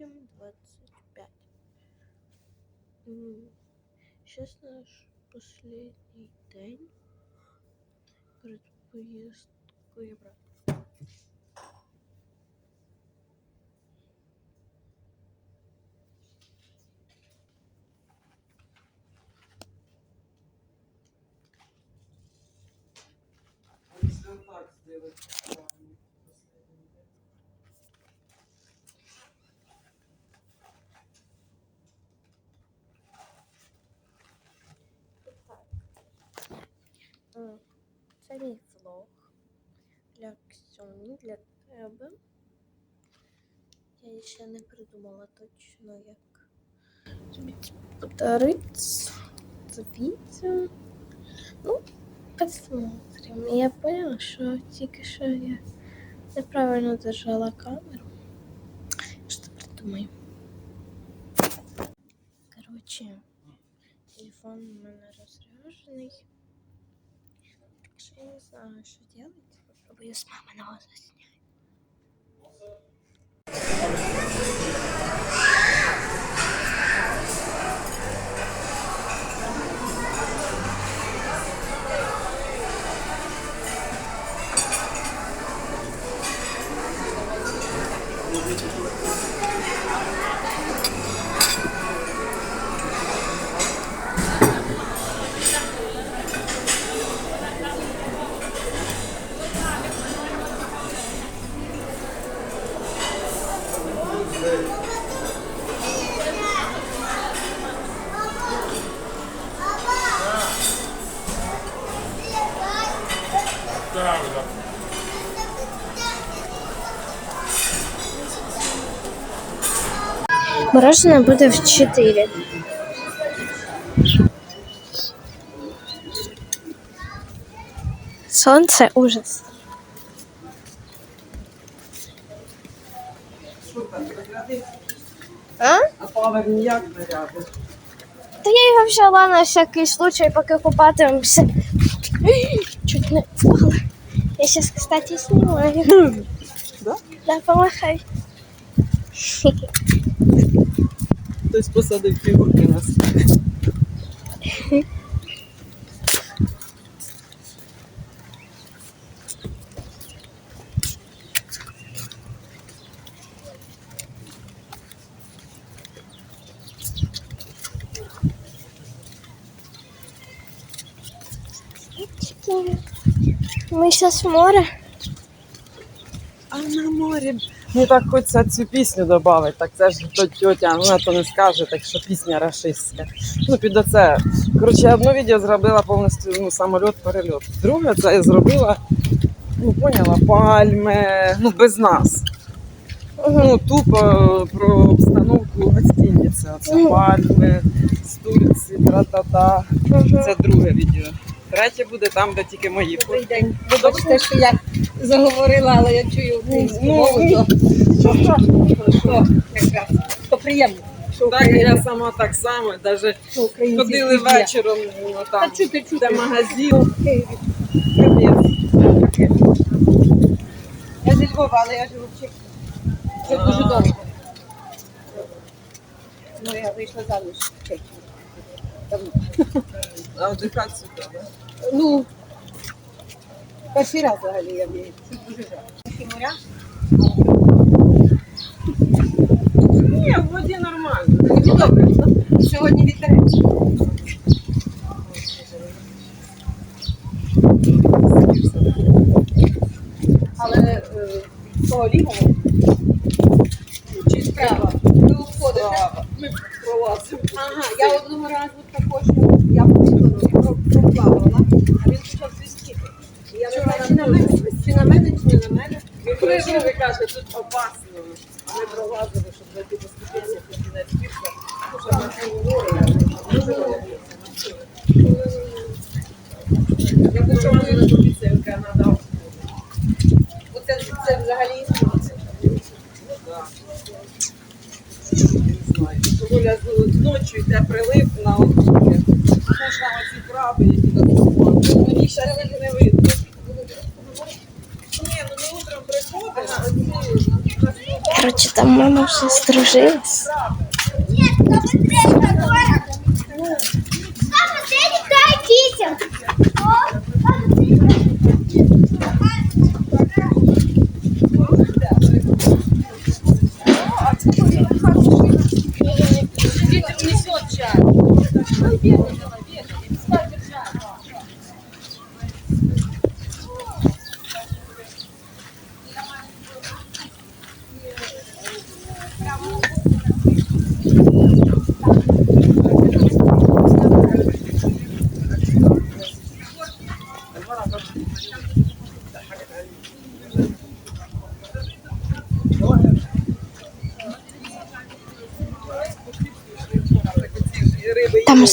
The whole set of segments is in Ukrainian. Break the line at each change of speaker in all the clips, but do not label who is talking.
8.25. Сейчас наш последний день перед поїздкою брат. Мій влог для Ксюні, для тебе. Я ще не придумала точно, як тобі подарити це відео. Ну, посмотрим. Я поняла, що тільки що я неправильно держала камеру. Що придумаю? Короче, телефон у мене розряджений. Так що я не знаю, що делать. Попробую з маминого засняти. Мороженое буде в 4. Сонце ужас. А?
А павер ніяк зарядиш.
Та я його взяла на всякий случай, поки купатимемося. Чуть не впала. Я сейчас, кстати, снимаю.
Да?
Да, помахай.
Хтось посадив фігурки на себе.
Мы сейчас в море.
А Мені так хочеться цю пісню додати, так це ж то тьотя, вона то не скаже, так що пісня рашистська. Ну, під оце. Коротше, я одне відео зробила повністю ну, самольот перельот. Друге, це я зробила, ну, поняла, пальми, ну, без нас. Ну, тупо про обстановку в гостиниці. Оце пальми, стульці, тра-та-та. Це друге відео. Третє буде там, де тільки мої
Добрий день. Вибачте, що я заговорила, але я чую українську
Ну,
мову, то, то якраз то приємно, що
Так,
Україна,
я сама так само, навіть
що українці
ходили
є.
вечором ну,
Та чути, чути.
де магазин.
В Києві.
Капець.
Я зі Львова, але я живу в Чехії.
А.
дуже довго. Ну, я вийшла заміж в Чехії. Давно.
А вдихати сюди, да?
Ну, перший раз взагалі я вмію. Це дуже жарко. Моря.
Ні, в воді нормально.
Добре. Сьогодні вітерець. Але е, того лівого чи справа. Ви обходите.
Слава. Ми пролазимо.
Ага, я одного разу також я про- проплавала, а він почав свистіти. І Я не
Чого
знаю, чи на
нам
мене, чи на мене, чи не на мене.
Ви прийшли, ви кажете, тут опасно. А ми пролазили, щоб зайти до ступенця, під кінець пішла. Щоб на цьому горі. Я почала до обіцянка надав.
Оце це взагалі існується.
Так. Не знаю. Коли ночі йде прилив на отруки. Можна оці краби, які тут
вже здружилась.
Папа, ты не дай детям.
Там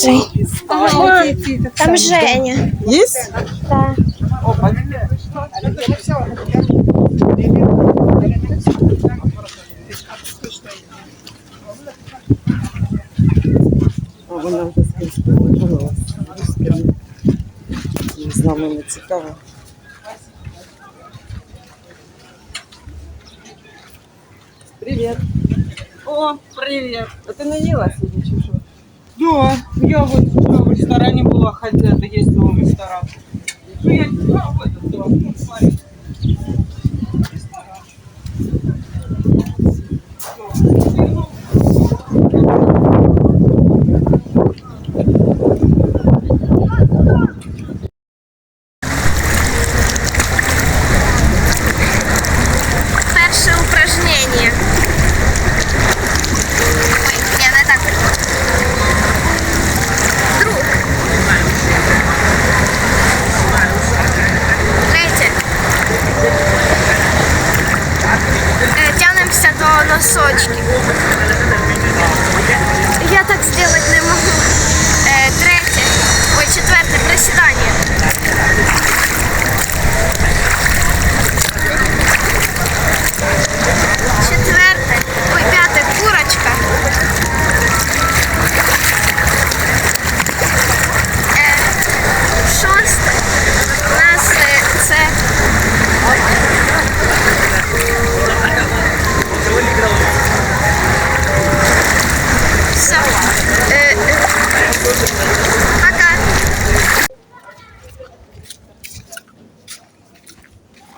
Жень. Там Женя.
Есть?
Да.
Опа. А вона вже з кимсь познайомилась. з ким. З нами не цікаво. Привет.
О, привет.
А ти не їла сьогодні чи що?
Да, я вот вчера в ресторане была, хотя это ездила в ресторан. Ну, я не знаю, в этот, да, ну, смотри.
До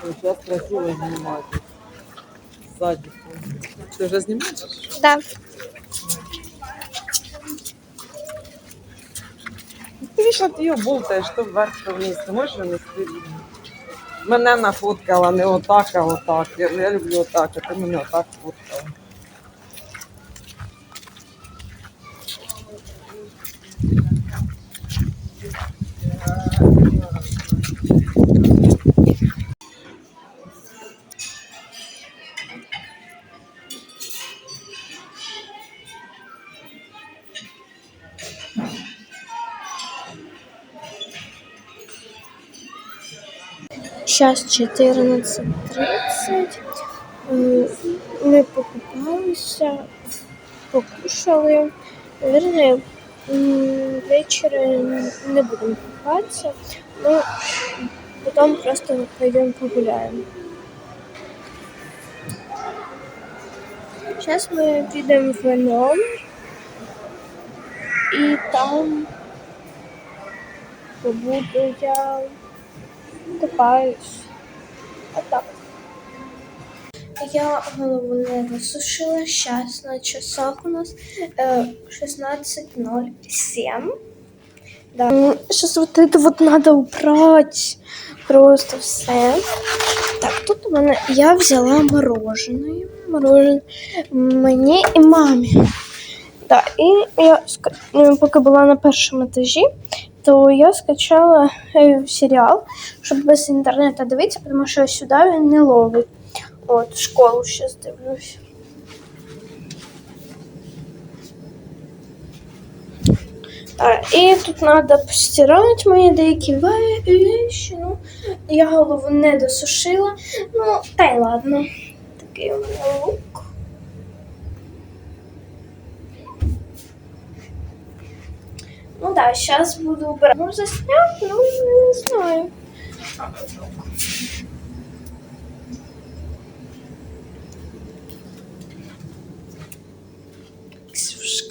Зараз красиво знімати. Сзади. Ты вже знімаєш?
Да.
Ти ж от її болтаешь, то вверх, то вниз. Ти можеш винести? Мене нафоткала не отак, а отак. Я, я люблю отак, а ти мене отак фоткала.
Сейчас 14.30. М, Ми покупалися, покушали. Наверное, ввечері не будемо купатися. Ну, потім просто пойдемо погуляємо. Зараз ми підемо в номер і там побуду я купаюсь. А так. Я голову не висушила. Зараз на часах у нас е, 16.07. Да. Сейчас вот это вот надо убрать. Просто все. Так, тут у мене я взяла мороженое. Мороженое мені і мамі. Да, і я ну, поки була на першому етажі, то я скачала е, серіал, щоб без інтернету дивитися, тому що сюди він не ловить. От, школу зараз дивлюсь. А, і тут треба постирати мої деякі ве- вещи. Ну, я голову не досушила. Ну, та й ладно. Такий у мене лук. да, сейчас буду убирать. Ну, заснял, ну, не знаю.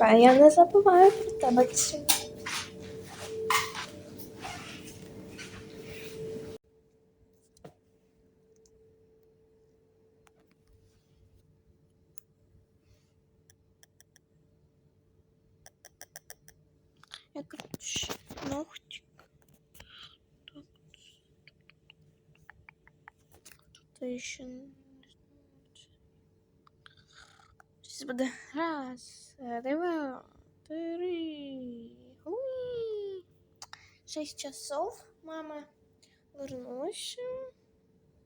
Я не забываю про тебе. Еще Сейчас буде раз, два, три. Уи. Шесть часов. Мама вернулась.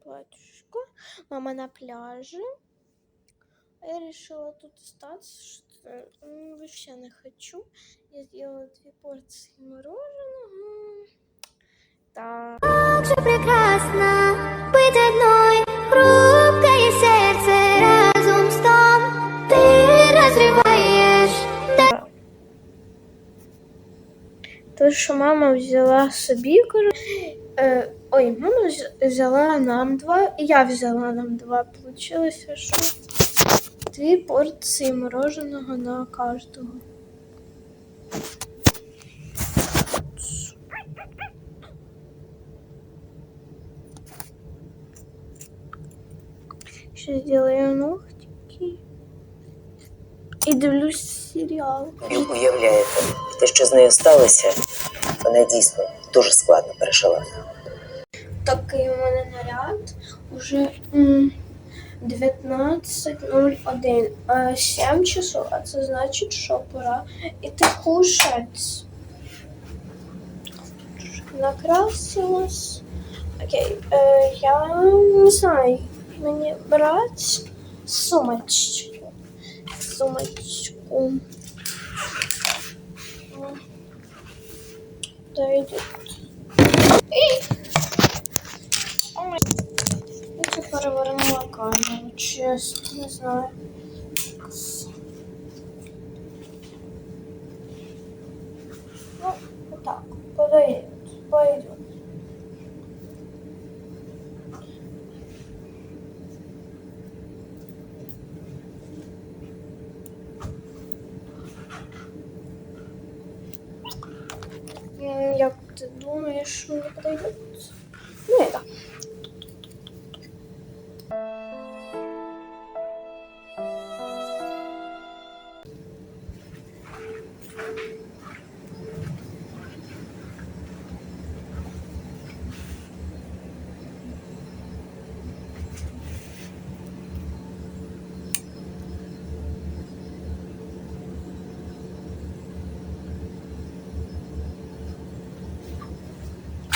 Батюшка. Мама на пляже. Я решила тут остаться, что м, вообще не хочу. Я сделала две порции мороженого. Так.
Как же прекрасно быть одной,
То, що мама взяла собі, е, ой, мама взяла нам два, і я взяла нам два. Получилося, що дві порції мороженого на кожного. Ще зроблю ногтики. І дивлюсь серіал.
І уявляєте, те, що з нею сталося, вона дійсно дуже складно пережила.
Такий у мене наряд уже 19.01. А 7 часов, а це значить, що пора іти кушати. Накрасилась. Окей, е, я не знаю, мені брати сумочку. Сумочку. Йде? Я це перевернула камеру, честно, не знаю.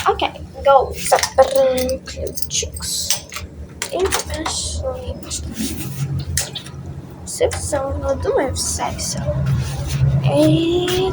Окей, go. Заберемо ключикс. І пішли. Все все одно, думаю, все все. І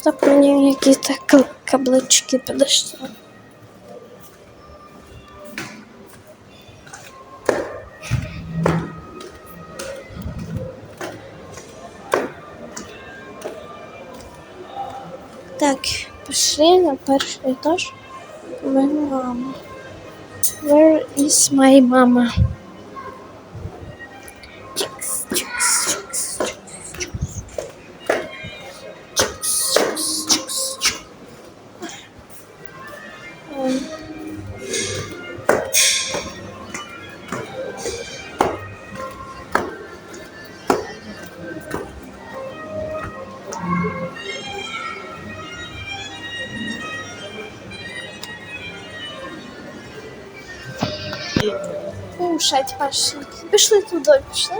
Щоб мені якісь так каблучки підійшли. Так, пішли на перший етаж. Where мама? Where is my mama? пошли. Пішли туди, пішли.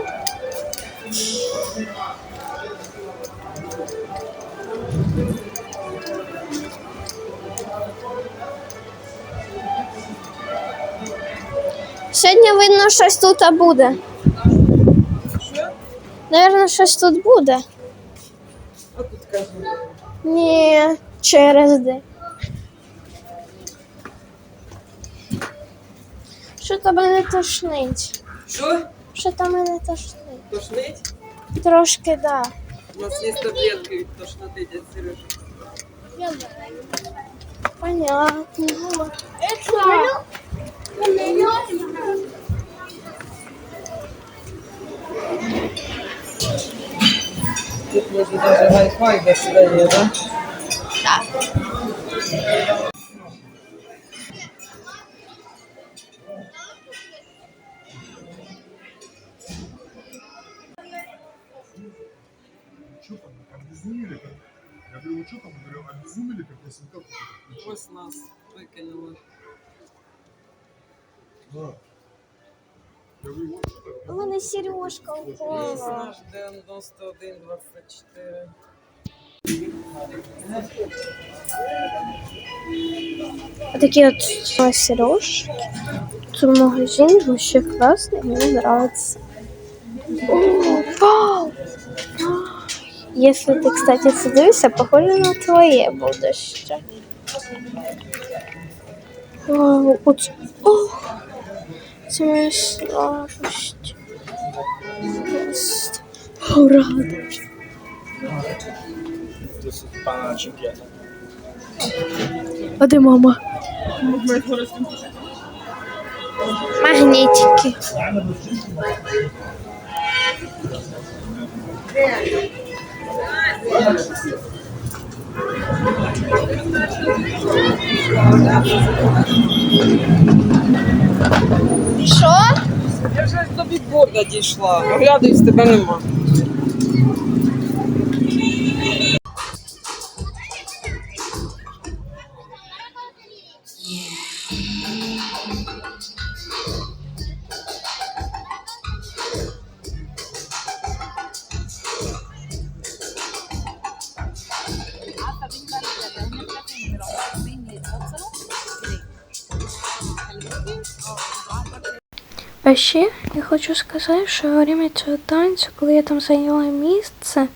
Сьогодні видно, щось тут буде.
Що?
Наверно, щось тут буде.
А тут кажу.
Ні, через де. Що то мене тошнить?
Що?
Що то мене тошнить?
Тошнить?
Трошки, да.
У нас є таблетки від тошноти, дядь Сережа.
Понятно.
Тут може даже Wi-Fi десь дає, да?
Что говорю, что там? Говорю, обезумели, как я синкап включил.
Ось нас викинули.
Да. Я говорю, вот что
У мене сережка
Ось
впала.
наш 9124.
Такие вот сережки. Тут магазин вообще классный, мне нравится. О, вау! Если ты, кстати, садишься, похоже на твое будущее. Вау, вот. Ох, це моя слабость. Ура! А де мама? Магнитики. Що?
Я вже до бікборда дійшла. Оглядаюсь, тебе нема.
Ще я хочу сказати, що во время цього танцю, коли я там зайняла місце,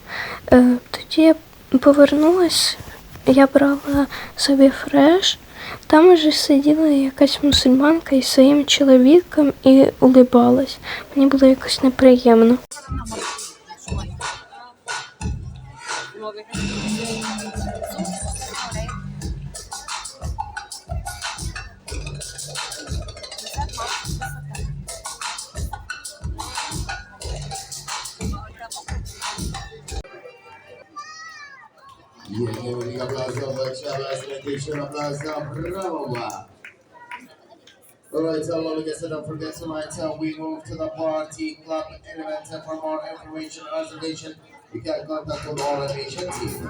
е, тоді я повернулась, я брала собі фреш, там уже сиділа якась мусульманка із своїм чоловіком і улибалась. Мені було якось неприємно.
Alright, so while we get don't forget to right so we move to the party club element and for more information reservation you can contact with all animation team.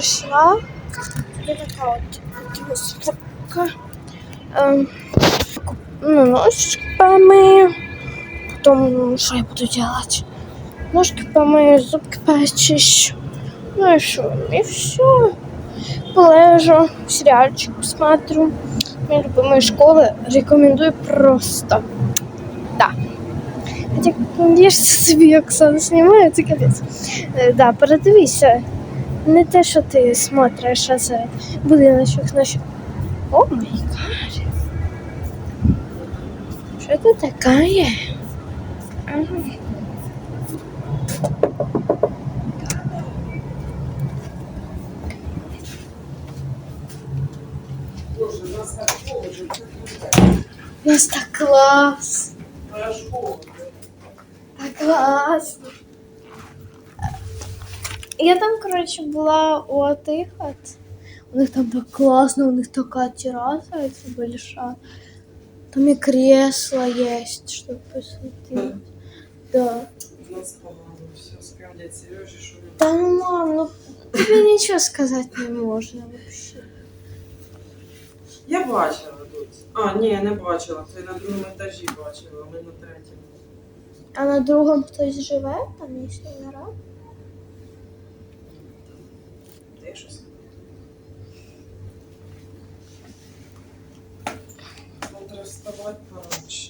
Прийшла. Я така от. Ем, ну, ножки помию. Потом, ну, что я буду делать? Ножки помою, зубки почищу. Ну и что? И все. полежу, сериальчик посмотрю. Моя любимая школа рекомендую просто. Да. Хотя, ж собі Оксана знімаю, це. Е, Да, передивися. Не те, що ти смотриш, а це будиночок наш. О май гад. Що це таке?
Боже, у нас так
нас так клас.
Моя школа.
Так класно. Я там, коротше, була у тих от. У них там так класно, у них така терраса эта большая. Там и кресло есть, чтобы посмотреть. Да.
У нас погано. Все, дядь Сережі, що не
Да ну, мам, ну тебе ничего сказать не можно вообще.
Я бачила тут. А, ні, не бачила. Це на другому етажі бачила, ми на третьому.
А на другом хтось живе, там есть номера.
Де щось? Завтра вставати пораньше.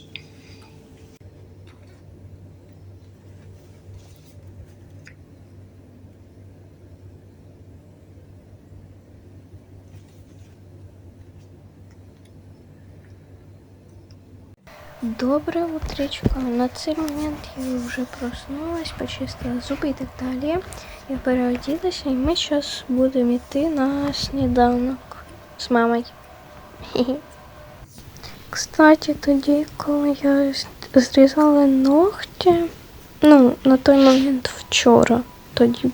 Доброе утречко. На цей момент я вже проснулась, почистила зуби і так далі. Я переоділася і ми зараз будемо йти на сніданок з мамою. Кстати, тоді, коли я зрізала ногті, ну, на той момент вчора тоді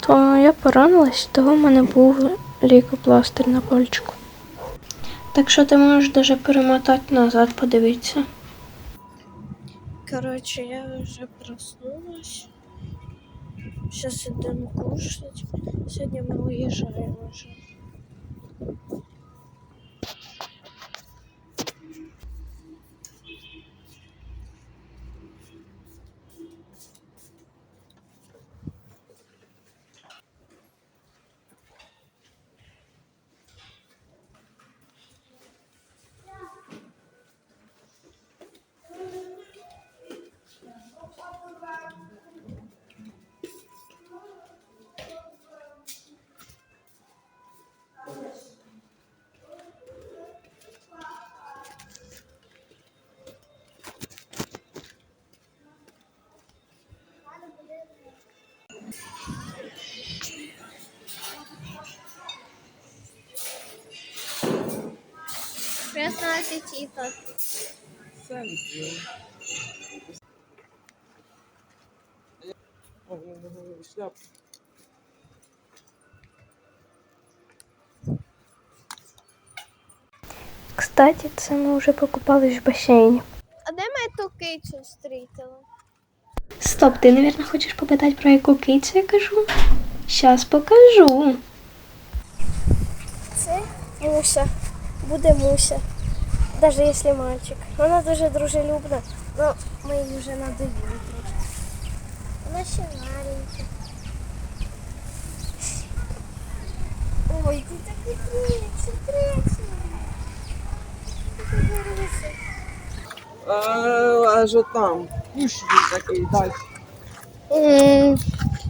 то я поранилась, того в мене був лікопластир на пальчику. Так що ти можеш даже перемотати назад, подивитися. Коротше, я вже проснулась. Зараз ідемо кушать. Сьогодні ми уїжджаємо вже. Аппетита.
О.
Кстати, це ми вже покупались в басейні. А де ми ту кицю зустріли? Стоп, ти, мабуть, хочеш попитати, про яку кицю я кажу? Щас покажу. Це Муся. Буде Муся. Навіть якщо мальчик. Вона дуже дружелюбна, але ми її вже надоїли трошки. Вона ще маленька. Ой, ти такий трексик, трексик.
А, аж там. Кущ такий, далі.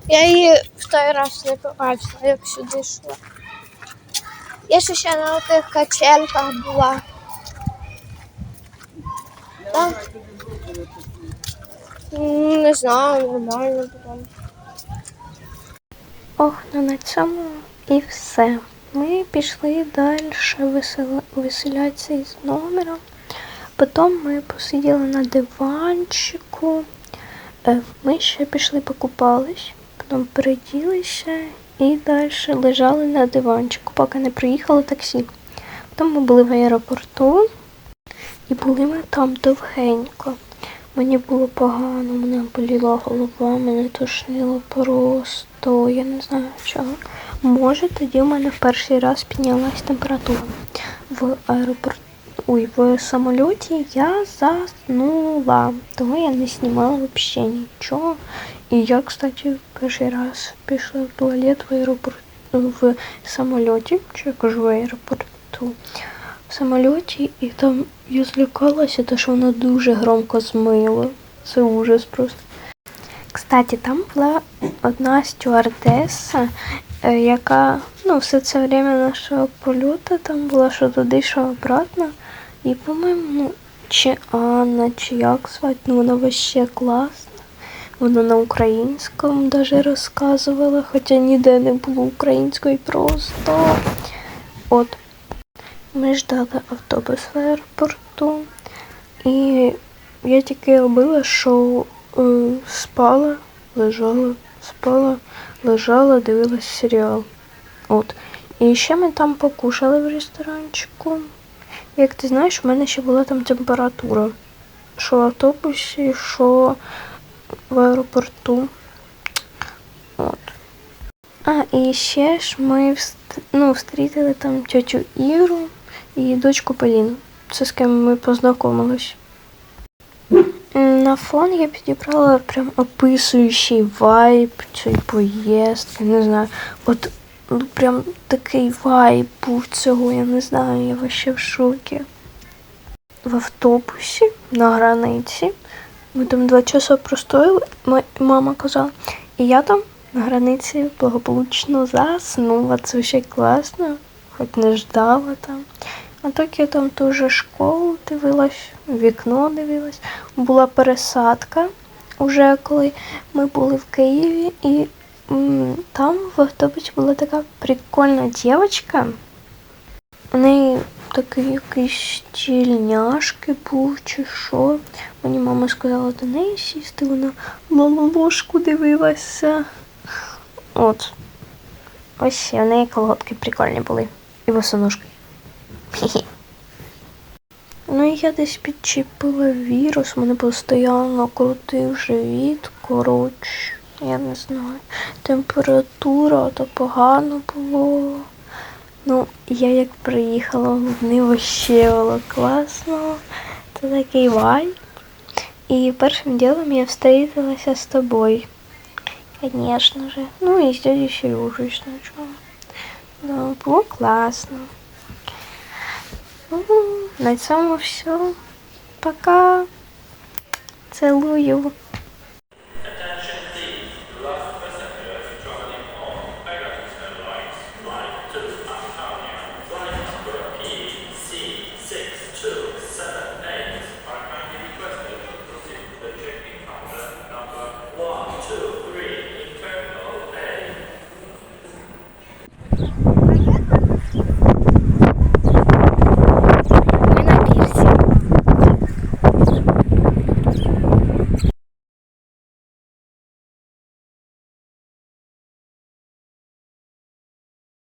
Я її в той раз не побачила, як сюди йшла. Я ще ще на тих качельках була. Там... Не знаю, нормально було. Ох, ну на цьому і все. Ми пішли далі весела... веселятися із номером. Потім ми посиділи на диванчику. Е, Ми ще пішли покупались, потім переділися і далі лежали на диванчику, поки не приїхало таксі. Потім ми були в аеропорту і були ми там довгенько. Мені було погано, мене боліла голова, мене тошнило просто, я не знаю чого. Може, тоді в мене в перший раз піднялась температура. В аеропорту Ой, в самоліті я заснула, тому я не знімала взагалі нічого. І я, кстати, перший раз пішла в туалет в аеропорту.
в самольоті, чи я кажу в аеропорту, в самольоті, і там я злякалася, тому що воно дуже громко змило. Це ужас просто. Кстати, там була одна стюардеса, е, яка ну, все це время нашого польоту там була, що туди, що обратно. І, по-моєму, ну, чи Анна, чи як звати, ну вона вообще класна. Вона на українському даже розказувала, хоча ніде не було української просто. От. Ми ждали автобус в аеропорту. І я тільки робила, що е, спала, лежала, спала, лежала, дивилась серіал. От. І ще ми там покушали в ресторанчику. Як ти знаєш, у мене ще була там температура. Що в автобусі, що в аеропорту. От. А, і ще ж ми ну, встрітили там тетю Іру і дочку Поліну. Це з ким ми познайомились. На фон я підібрала прям описуючий вайб цієї поїздки. Не знаю. От ну, прям такий вайб був цього, я не знаю, я вообще в шокі. В автобусі на границі. Ми там два часа простояли, ма- мама казала. І я там на границі благополучно заснула. Це ще класно, хоч не ждала там. А так я там теж школу дивилась, вікно дивилась. Була пересадка уже коли ми були в Києві, і м, там в автобусі була така прикольна дівчинка. У неї такий якийсь тільняшки був чи що. Мені мама сказала до неї сісти, вона ложку дивилася. От. Ось в неї колготки прикольні були. І босоножки. Ну і я десь підчепила вірус, мене постійно крутив живіт, коротше, я не знаю. Температура, то погано було. Ну, я як приїхала, мені вообще було класно. Це такий вайб. І першим ділом я встретилася з тобою. Конечно же. Ну і з дядей Сережей сначала. Да, було класно. Ну, на цьому все. Пока. Целую.